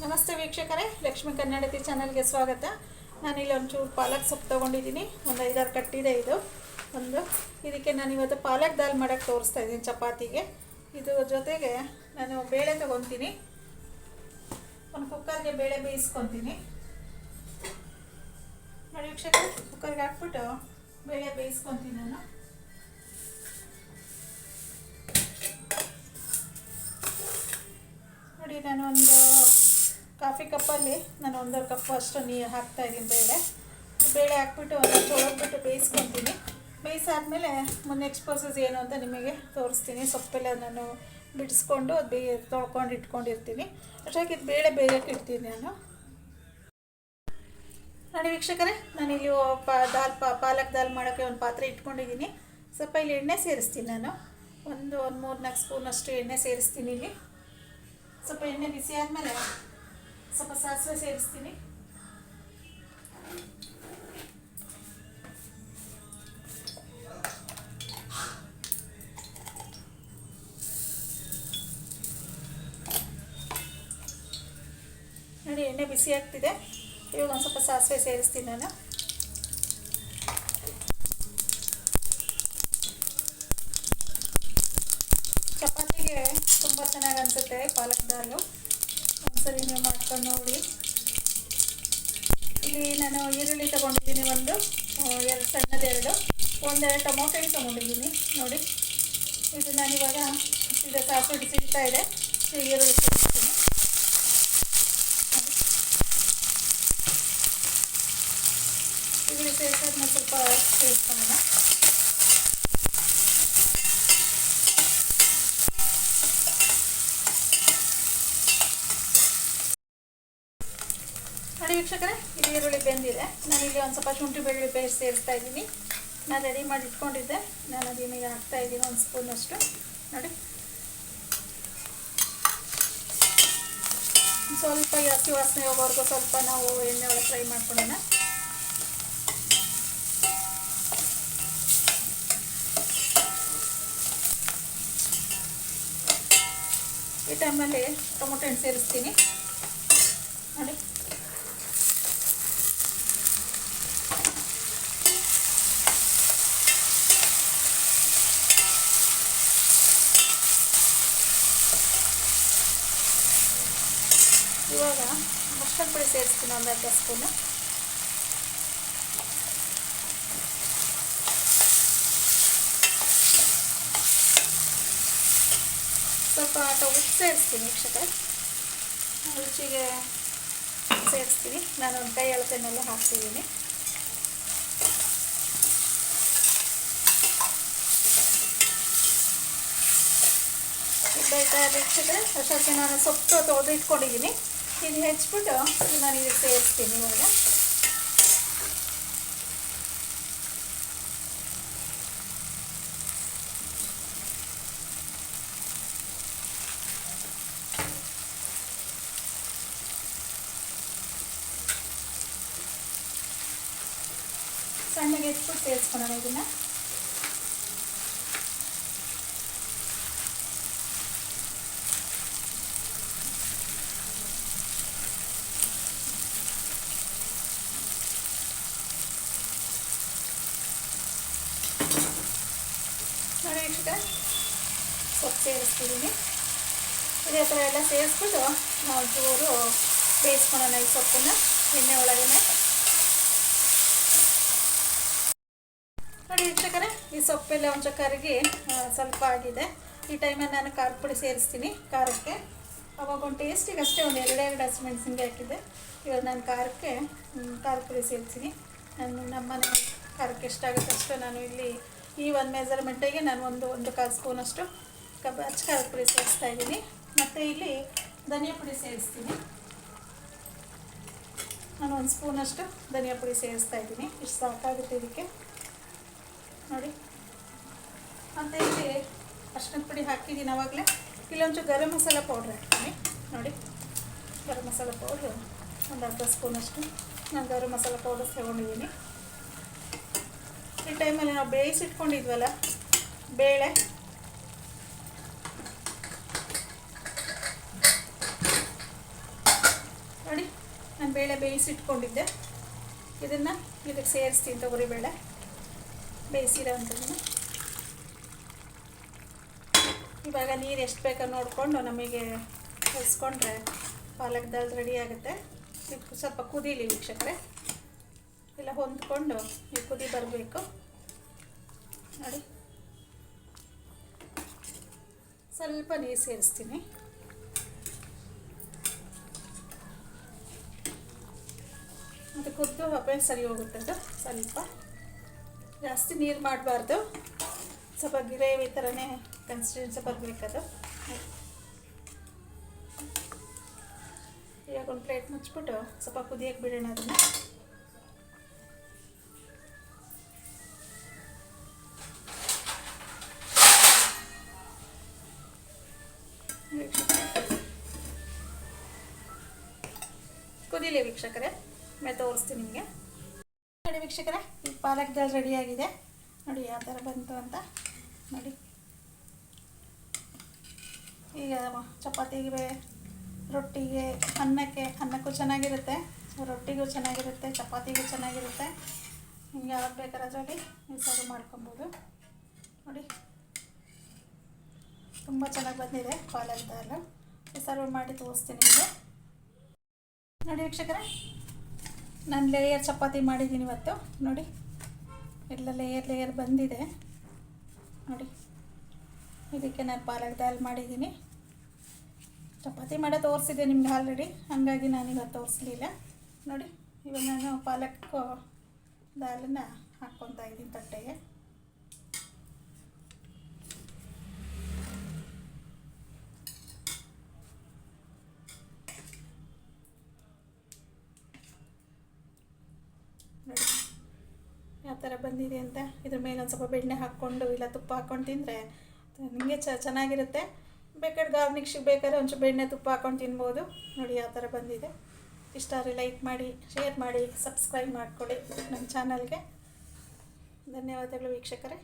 ನಮಸ್ತೆ ವೀಕ್ಷಕರೇ, ಲಕ್ಷ್ಮಿ ಕನ್ನಡತಿ ಚಾನಲ್ಗೆ ಸ್ವಾಗತ. ನಾನಿಲ್ಲಿ ಒಂಚೂರು ಪಾಲಕ್ ಸೊಪ್ಪು ತೊಗೊಂಡಿದ್ದೀನಿ. ಒಂದು ಐದಾರು ಕಟ್ಟಿದೆ ಇದು. ಒಂದು. ಇದಕ್ಕೆ ನಾನು ಇವತ್ತು ಪಾಲಕ್ ದಾಲ್ ಮಾಡೋಕ್ಕೆ ತೋರಿಸ್ತಾ ಇದ್ದೀನಿ ಚಪಾತಿಗೆ. ಇದು ಜೊತೆಗೆ ನಾನು ಬೇಳೆ ತೊಗೊತೀನಿ. ಒಂದು ಕುಕ್ಕರ್ಗೆ ಬೇಳೆ ಬೇಯಿಸ್ಕೊತೀನಿ. ನೋಡಿ ವೀಕ್ಷಕರೇ, ಕುಕ್ಕರ್ಗೆ ಹಾಕ್ಬಿಟ್ಟು ಬೇಳೆ ಬೇಯಿಸ್ಕೊತೀನಿ ನಾನು. ನೋಡಿ, ನಾನು ಒಂದು ಕಾಫಿ ಕಪ್ಪಲ್ಲಿ ನಾನು ಒಂದೂವರೆ ಕಪ್ ಅಷ್ಟು ನೀರು ಹಾಕ್ತಾ ಇದ್ದೀನಿ ಬೇಳೆ. ಬೇಳೆ ಹಾಕ್ಬಿಟ್ಟು ಒಂದು ತೊಳೆದ್ಬಿಟ್ಟು ಬೇಯಿಸ್ಕೊತೀನಿ. ಬೇಯಿಸಾದ್ಮೇಲೆ ನೆಕ್ಸ್ಟ್ ಪ್ರೊಸೆಸ್ ಏನು ಅಂತ ನಿಮಗೆ ತೋರಿಸ್ತೀನಿ. ಸೊಪ್ಪೆಲ್ಲ ನಾನು ಬಿಡಿಸ್ಕೊಂಡು ಅದು ಬೇ, ತೊಳ್ಕೊಂಡು ಇಟ್ಕೊಂಡಿರ್ತೀನಿ. ಅಷ್ಟಾಗಿ ಇದು ಬೇಳೆ ಬೇಯಕ್ಕೆ ಇಡ್ತೀನಿ ನಾನು. ನೋಡಿ ವೀಕ್ಷಕರೇ, ನಾನಿಲ್ಲಿ ಪ ದಾಲ್ ಪಾ, ಪಾಲಕ್ ದಾಲ್ ಮಾಡೋಕ್ಕೆ ಒಂದು ಪಾತ್ರೆ ಇಟ್ಕೊಂಡಿದ್ದೀನಿ. ಸ್ವಲ್ಪ ಇಲ್ಲಿ ಎಣ್ಣೆ ಸೇರಿಸ್ತೀನಿ ನಾನು. ಒಂದು ಒಂದು ಮೂರು ನಾಲ್ಕು ಸ್ಪೂನಷ್ಟು ಎಣ್ಣೆ ಸೇರಿಸ್ತೀನಿ ಇಲ್ಲಿ. ಸ್ವಲ್ಪ ಎಣ್ಣೆ ಬಿಸಿ ಆದಮೇಲೆ ಸ್ವಲ್ಪ ಸಾಸಿವೆ ಸೇರಿಸ್ತೀನಿ. ನೋಡಿ, ಎಣ್ಣೆ ಬಿಸಿ ಆಗ್ತಿದೆ. ಇವಾಗ ಒಂದು ಸ್ವಲ್ಪ ಸಾಸಿವೆ ಸೇರಿಸ್ತೀನಿ ನಾನು. ಚಪಾತಿಗೆ ತುಂಬ ಚೆನ್ನಾಗಿ ಅನಿಸುತ್ತೆ, ಪಾಲಕ್ ದಾಲು. ಒಂದ್ಸರಿ ನೀವು ಮಾಡ್ಕೊಂಡು ನೋಡಿ. ಇಲ್ಲಿ ನಾನು ಈರುಳ್ಳಿ ತೊಗೊಂಡಿದ್ದೀನಿ ಒಂದು ಎರಡು ಸಣ್ಣದೆರಡು ಒಂದೆರಡು ಟೊಮೊಟೊ ತೊಗೊಂಡಿದ್ದೀನಿ, ನೋಡಿ. ಇದು ನಾನಿವಾಗ ಇದು ಸಾಸಿವೆ ಸಿಗ್ತಾ ಇದೆ. ಈರುಳ್ಳಿ ಸೇರಿಸ್ತೀನಿ ಈರುಳ್ಳಿ ಸೇರಿಸೋದನ್ನ ಸ್ವಲ್ಪ ಸೇರಿಸ್ಕೊಳ್ಳೋಣ ವೀಕ್ಷಕರೇ, ಇಲ್ಲಿ ಈರುಳ್ಳಿ ಬೆಂದಿದೆ. ನಾನಿಲ್ಲಿ ಒಂದು ಸ್ವಲ್ಪ ಶುಂಠಿ ಬೆಳ್ಳುಳ್ಳಿ ಪೇಸ್ಟ್ ಸೇರಿಸ್ತಾ ಇದ್ದೀನಿ. ನಾನು ರೆಡಿ ಮಾಡಿ ಇಟ್ಕೊಂಡಿದ್ದೆ. ನಾನು ನಿಮಗೆ ಹಾಕ್ತಾ ಇದ್ದೀನಿ ಒಂದು ಸ್ಪೂನಷ್ಟು ನೋಡಿ. ಸ್ವಲ್ಪ ಹಸಿ ವಾಸನೆ ಹೋಗೋವರೆಗೂ ಸ್ವಲ್ಪ ನಾವು ಎಣ್ಣೆ ಒಳಗೆ ಫ್ರೈ ಮಾಡ್ಕೊಳ್ಳೋಣ. ಈ ಟೈಮಲ್ಲಿ ಟೊಮೊಟೊ ಹಣ್ಣು ಸೇರಿಸ್ತೀನಿ. ನೋಡಿ ಇವಾಗ ಮಸ್ಟರ್ಡ್ ಪುಡಿ ಸೇರಿಸ್ತೀನಿ ಒಂದು ಅರ್ಧ ಸ್ವಲ್ಪ ಆಟ ಉಪ್ಪು ಸೇರಿಸ್ತೀನಿ ವೀಕ್ಷಕರೇ ರುಚಿಗೆ ಸೇರಿಸ್ತೀನಿ ನಾನು ಒಂದು ಕೈ ಅಳತೆನೆಲ್ಲ ಹಾಕ್ತಿದ್ದೀನಿ ಇದ್ದಾಯ್ತಾ ವೀಕ್ಷಕರೇ ಅಷ್ಟೊತ್ತಿಗೆ ನಾನು ಸೊಪ್ಪು ತೊಳೆದು ಇಟ್ಕೊಂಡಿದ್ದೀನಿ ಇದು ಹೆಚ್ಚಿಬಿಟ್ಟು ನಾನು ಇದಕ್ಕೆ ಸೇರಿಸ್ತೀನಿ ಇವಾಗ ಸಣ್ಣಗೆ ಹೆಚ್ಚಿಬಿಟ್ಟು ಸೇರಿಸ್ಕೊಳ್ಳೋಣ ಇದನ್ನು ನೋಡಿ ವೀಕ್ಷಕ ಸೊಪ್ಪು ಸೇರಿಸ್ತಿದ್ದೀನಿ ಇದೇ ಥರ ಎಲ್ಲ ಸೇರಿಸ್ಬಿಟ್ಟು ಒಂಚೂರು ಬೇಯಿಸ್ಕೊಳ್ಳೋಣ ಈ ಸೊಪ್ಪನ್ನು ಎಣ್ಣೆ ಒಳಗೇ ನೋಡಿ ವೀಕ್ಷಕರೇ, ಈ ಸೊಪ್ಪೆಲ್ಲ ಒಂಚೂರು ಕರಗಿ ಸ್ವಲ್ಪ ಆಗಿದೆ. ಈ ಟೈಮಲ್ಲಿ ನಾನು ಖಾರ ಪುಡಿ ಸೇರಿಸ್ತೀನಿ ಖಾರಕ್ಕೆ. ಅವಾಗ ಒಂದು ಟೇಸ್ಟಿಗೆ ಅಷ್ಟೇ ಒಂದು ಎರಡೆರಡು ಮೆಣಸಿನಿಗೆ ಹಾಕಿದ್ದೆ. ಇವಾಗ ನಾನು ಖಾರಕ್ಕೆ ಖಾರ ಪುಡಿ ಸೇರಿಸ್ತೀನಿ. ನಾನು ನಮ್ಮನೆ ಖಾರಕ್ಕೆ ಎಷ್ಟಾಗುತ್ತೆ ಅಷ್ಟು ನಾನು ಇಲ್ಲಿ ಈ ಒಂದು ಮೆಜರ್ಮೆಂಟಿಗೆ ನಾನು ಒಂದು ಒಂದು ಕಾಲು ಸ್ಪೂನಷ್ಟು ಕಬ್ಬ ಹಚ್ಚ ಖಾರದ ಪುಡಿ ಸೇರಿಸ್ತಾ ಇದ್ದೀನಿ. ಮತ್ತು ಇಲ್ಲಿ ಧನಿಯಾ ಪುಡಿ ಸೇರಿಸ್ತೀನಿ. ನಾನು ಒಂದು ಸ್ಪೂನಷ್ಟು ಧನಿಯಾ ಪುಡಿ ಸೇರಿಸ್ತಾ ಇದ್ದೀನಿ. ಇಷ್ಟು ಸಾಕಾಗುತ್ತೆ ಇದಕ್ಕೆ. ನೋಡಿ. ಮತ್ತು ಇಲ್ಲಿ ಅರ್ಶಿನದ ಪುಡಿ ಹಾಕಿದ್ದೀನಿ ಆವಾಗಲೇ ಇಲ್ಲೊಂಚೂರು ಗರಂ ಮಸಾಲ ಪೌಡ್ರ್ ಹಾಕ್ತೀನಿ. ನೋಡಿ. ಗರಂ ಮಸಾಲ ಪೌಡ್ರು ಒಂದು ಅರ್ಧ ಸ್ಪೂನಷ್ಟು ನಾನು ಗರಂ ಮಸಾಲ ಪೌಡರ್ ತಗೊಂಡಿದ್ದೀನಿ. ಈ ಟೈಮಲ್ಲಿ ನಾವು ಬೇಯಿಸಿಟ್ಕೊಂಡಿದ್ವಲ್ಲ, ಬೇಳೆ ನಾನು ಬೇಳೆ ಬೇಯಿಸಿಟ್ಕೊಂಡಿದ್ದೆ. ಇದನ್ನು ಇದಕ್ಕೆ ಸೇರಿಸ್ತೀನಿ ತೊಗರಿ ಬೇಳೆ. ಬೇಯಿಸಿರೋ ಇವಾಗ ನೀರು ಎಷ್ಟು ಬೇಕೋ ನೋಡಿಕೊಂಡು ನಮಗೆ ಕಲಿಸ್ಕೊಂಡ್ರೆ ಪಾಲಕ್ ದಾಲ್ ರೆಡಿ ಆಗುತ್ತೆ. ಇದು ಸ್ವಲ್ಪ ಕುದೀಲಿ ವೀಕ್ಷಕರೆ. ಇಲ್ಲ ಹೊಂದ್ಕೊಂಡು ಈ ಕುದಿ ಬರಬೇಕು. ನೋಡಿ. ಸ್ವಲ್ಪ ನೀರು ಸೇರಿಸ್ತೀನಿ. ಕುದ್ದು ಹಬ್ಬ ಸರಿ ಹೋಗುತ್ತೆ ಅದು ಸ್ವಲ್ಪ. ಜಾಸ್ತಿ ನೀರು ಮಾಡಬಾರ್ದು. ಸ್ವಲ್ಪ ಗ್ರೇವಿ ಥರನೇ ಕನ್ಸಿಸ್ಟೆನ್ಸಿ ಬರಬೇಕದು ಇವಾಗ ಒಂದು ಪ್ಲೇಟ್ ಮುಚ್ಚಿಬಿಟ್ಟು ಸ್ವಲ್ಪ ಕುದಿಯಕ್ಕೆ ಬಿಡೋಣ ಅದನ್ನು. ಕುದಿಲಿ ವೀಕ್ಷಕರೇ. ಮೇಲೆ ತೋರಿಸ್ತೀನಿ ನಿಮಗೆ. ನೋಡಿ ವೀಕ್ಷಕರೇ, ಈ ಪಾಲಕ್ ದಾಲ್ ರೆಡಿಯಾಗಿದೆ ನೋಡಿ ಯಾವ ಥರ ಬಂತು ಅಂತ. ನೋಡಿ. ಈಗ ಚಪಾತಿಗೆ, ರೊಟ್ಟಿಗೆ, ಅನ್ನಕ್ಕೆ, ಅನ್ನಕ್ಕೂ ಚೆನ್ನಾಗಿರುತ್ತೆ. ರೊಟ್ಟಿಗೂ ಚೆನ್ನಾಗಿರುತ್ತೆ, ಚಪಾತಿಗೂ ಚೆನ್ನಾಗಿರುತ್ತೆ. ನಿಮ್ಗೆ ಯಾವಾಗ ಬೇಕಾದ್ರೆ ಅದರಲ್ಲಿ ನೀವು ಸರ್ವ್ ಮಾಡ್ಕೊಬೋದು. ನೋಡಿ. ತುಂಬ ಚೆನ್ನಾಗಿ ಬಂದಿದೆ ಪಾಲಕ್ ಈ ಸರ್ವ್ ಮಾಡಿ ತೋರಿಸ್ತೀನಿ ನಿಮಗೆ. ನೋಡಿ ವೀಕ್ಷಕರೇ ನಾನು ಲೇಯರ್ ಚಪಾತಿ ಮಾಡಿದ್ದೀನಿ ಇವತ್ತು, ನೋಡಿ. ಎಲ್ಲ ಲೇಯರ್ ಲೇಯರ್ ಬಂದಿದೆ. ನೋಡಿ. ಇದಕ್ಕೆ ನಾನು ಪಾಲಕ್ ದಾಲ್ ಮಾಡಿದ್ದೀನಿ. ಚಪಾತಿ ಮಾಡೋ ತೋರಿಸಿದೆ ನಿಮ್ಗೆ ಆಲ್ರೆಡಿ ಹಾಗಾಗಿ ನಾನು ಇವತ್ತು ತೋರಿಸ್ಲಿಲ್ಲ. ನೋಡಿ, ಇವಾಗ ನಾನು ಪಾಲಕ್, ದಾಲನ್ನು ಹಾಕ್ಕೊತಾ ಇದ್ದೀನಿ ತಟ್ಟೆಗೆ ನೋಡಿ ಯಾವ ಥರ ಬಂದಿದೆ ಅಂತ. ಇದ್ರ ಮೇಲೆ ಒಂದು ಸ್ವಲ್ಪ ಬೆಣ್ಣೆ ಹಾಕ್ಕೊಂಡು ಇಲ್ಲ ತುಪ್ಪ ಹಾಕ್ಕೊಂಡು ತಿಂದರೆ ನಿಮಗೆ ಚ ಚೆನ್ನಾಗಿರುತ್ತೆ. ಬೇಕಾದ್ರೆ ಗಾರ್ನಿಕ್ಸಿಗೆ ಬೇಕಾದ್ರೆ ಒಂಚೂರು ಬೆಣ್ಣೆ ತುಪ್ಪ ಹಾಕ್ಕೊಂಡು ತಿನ್ಬೋದು. ನೋಡಿ ಯಾವ ಥರ ಬಂದಿದೆ. ಇಷ್ಟ ಆದರೆ ಲೈಕ್ ಮಾಡಿ ಶೇರ್ ಮಾಡಿ ಸಬ್ಸ್ಕ್ರೈಬ್ ಮಾಡಿಕೊಳ್ಳಿ ನಮ್ಮ ಚಾನಲ್ಗೆ ಧನ್ಯವಾದಗಳು ವೀಕ್ಷಕರೇ.